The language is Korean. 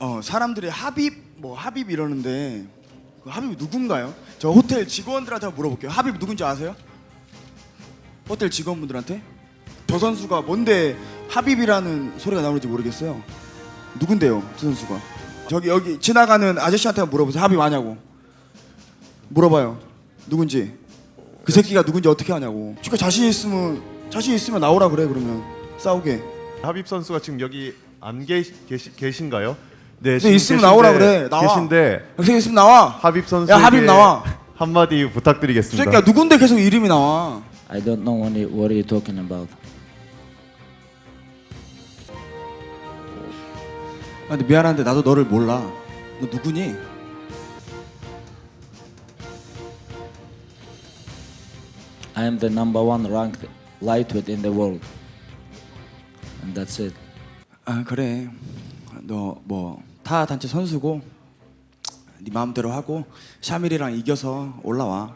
어, 사람들이 하빕 뭐 하빕 이러는데 그 하빕이 누군가요? 저 호텔 직원들한테 한번 물어볼게요. 하빕 누군지 아세요? 호텔 직원분들한테 저 선수가 뭔데 하빕이라는 소리가 나오는지 모르겠어요. 누군데요, 저 선수가? 저기 여기 지나가는 아저씨한테 한번 물어보세요. 하빕 아냐고. 물어봐요. 누군지. 그 새끼가 누군지 어떻게 아냐고. 그러니까 자신 있으면 자신 있으면 나오라 그래 그러면 싸우게. 하빕 선수가 지금 여기 안 계시, 계시, 계신가요? 네, 근데 지금 있으면 계신데- 나오라 그래. 나와. 계신데 여기 있으면 나와. 하빕 선수 야, 하빕 나와. 한마디 이 부탁드리겠습니다. 새끼야 누군데 계속 이름이 나와. I don't know what, you- what are you talking about. 아, 근데 미안한데 나도 너를 몰라. 너 누구니? I am the number one ranked lightweight in the world. And that's it. 아 그래. 너 뭐 타 단체 선수고 네 마음대로 하고 샤밀이랑 이겨서 올라와.